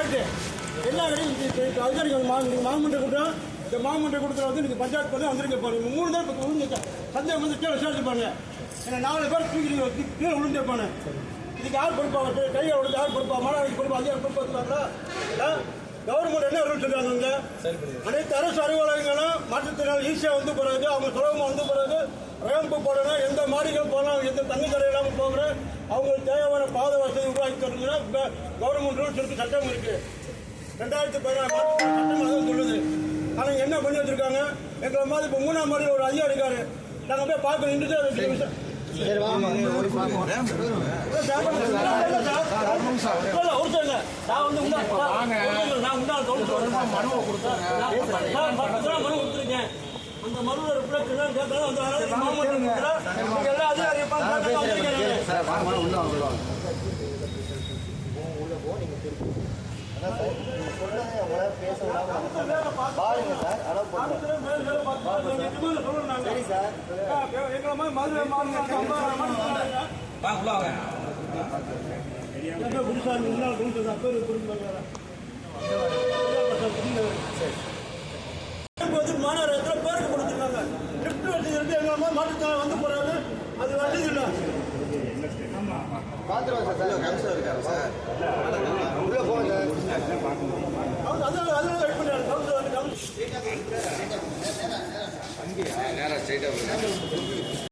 போயிட்டு எல்லா கடையும் அதிகாரிகள் மா நீங்கள் மாமன்ற கூட்டம் இந்த மாமன்ற கூட்டத்தில் வந்து நீங்கள் பஞ்சாயத்து பண்ணி வந்துருங்க பாருங்க. மூணு தான் இப்போ விழுந்துங்க சந்தேகம் வந்து கீழே விசாரிச்சு பாருங்க. ஏன்னா நாலு பேர் தூக்கி நீங்கள் கீழே விழுந்துருப்பானு இதுக்கு யார் பொறுப்பாங்க கையை உடச்சு யார் பொறுப்பா? மாணவர்கள் பொறுப்பா? அதிகாரி பொறுப்பாக்குறாங்களா கவர்மெண்ட் என்ன ரூல் சொல்றாங்க அனைத்து அரசு அலுவலகங்களும் மாற்றுத்திறனாளி ஈஸியாக வந்து போறது அவங்க சுலபமாக வந்து போறது ரேம்பு போடணும். எந்த மாடிகள் போகலாம் எந்த தண்ணி தடை இல்லாமல் போகணும் அவங்களுக்கு தேவையான பாதை வசதி உருவாக்கி தரணும்னா கவர்மெண்ட் ரூல்ஸ் இருக்கு சட்டம் இருக்கு. ரெண்டாயிரத்தி பதினாறு சட்டம் சொல்லுது. ஆனால் என்ன பண்ணி வச்சிருக்காங்க? எங்களை மாதிரி இப்போ மூணாம் மாடியில் ஒரு ஐயா இருக்காரு நாங்கள் போய் பார்க்க நின்றுட்டு அந்த மனுவை ரிப்ளை கேட்கலாம் அந்த மாமல்லம் எல்லா அதிகாரியும் பாருங்க சார் அலோவ் பண்ணுறேன் சரி சார். எங்களை மாதிரி மதுரை மாவட்டம் வாங்க உள்ள வாங்க. என்ன புதுசா முன்னாள் கொடுத்தது அப்பேர் புரிஞ்சு இருக்கு எங்க வந்து போறாரு அது வசதி இல்லை சார் கமிஷனர் இருக்காரு சார் உள்ளே போங்க சார் அவங்க அதில் வெயிட் பண்ணாரு கவுன்சிலர் வந்து கவுன்சிலர் நேரா ஸ்ட்ரைட்டா